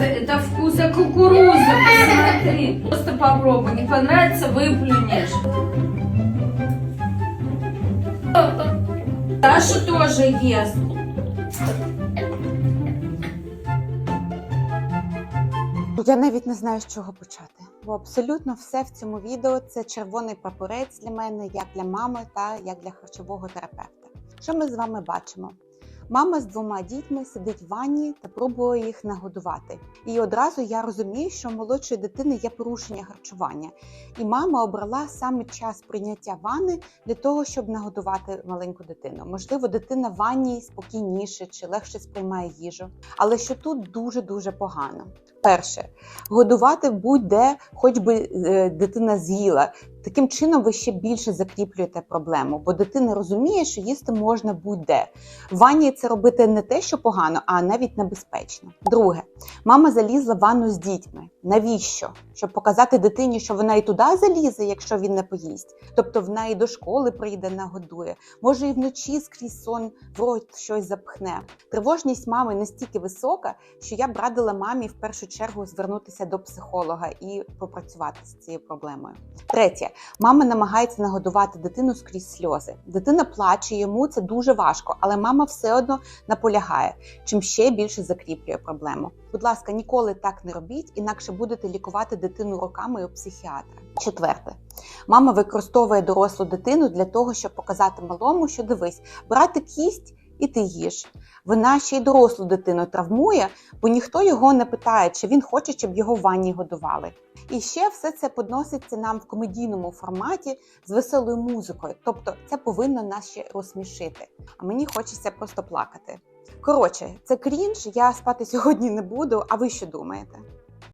это, это вкуса кукурузы, посмотри. Просто попробуй, не понравится, выплюнешь. Даша тоже ест. Я навіть не знаю, з чого почати. Бо абсолютно все в цьому відео це червоний прапорець для мене, як для мами та як для харчового терапевта. Що ми з вами бачимо? Мама з двома дітьми сидить в ванні та пробує їх нагодувати. І одразу я розумію, що у молодшої дитини є порушення харчування. І мама обрала саме час прийняття ванни для того, щоб нагодувати маленьку дитину. Можливо, дитина в ванні спокійніше чи легше сприймає їжу. Але що тут дуже дуже погано. Перше, годувати будь-де, хоч би е, дитина з'їла. Таким чином ви ще більше закріплюєте проблему, бо дитина розуміє, що їсти можна будь-де. В ванні це робити не те, що погано, а навіть небезпечно. Друге, мама залізла в ванну з дітьми. Навіщо? Щоб показати дитині, що вона і туди залізе, якщо він не поїсть. Тобто вона і до школи прийде, нагодує. Може, і вночі скрізь сон в рот щось запхне. Тривожність мами настільки висока, що я б радила мамі в першу чергу звернутися до психолога і попрацювати з цією проблемою. Третє, мама намагається нагодувати дитину скрізь сльози. Дитина плаче, йому це дуже важко, але мама все одно наполягає, чим ще більше закріплює проблему. Будь ласка, ніколи так не робіть, інакше будете лікувати дитину роками у психіатра. Четверте, мама використовує дорослу дитину для того, щоб показати малому, що дивись, брати кість. І ти їж. Вона ще й дорослу дитину травмує, бо ніхто його не питає, чи він хоче, щоб його в ванні годували. І ще все це подноситься нам в комедійному форматі з веселою музикою. Тобто це повинно нас ще розсмішити. А мені хочеться просто плакати. Коротше, це крінж. Я спати сьогодні не буду. А ви що думаєте?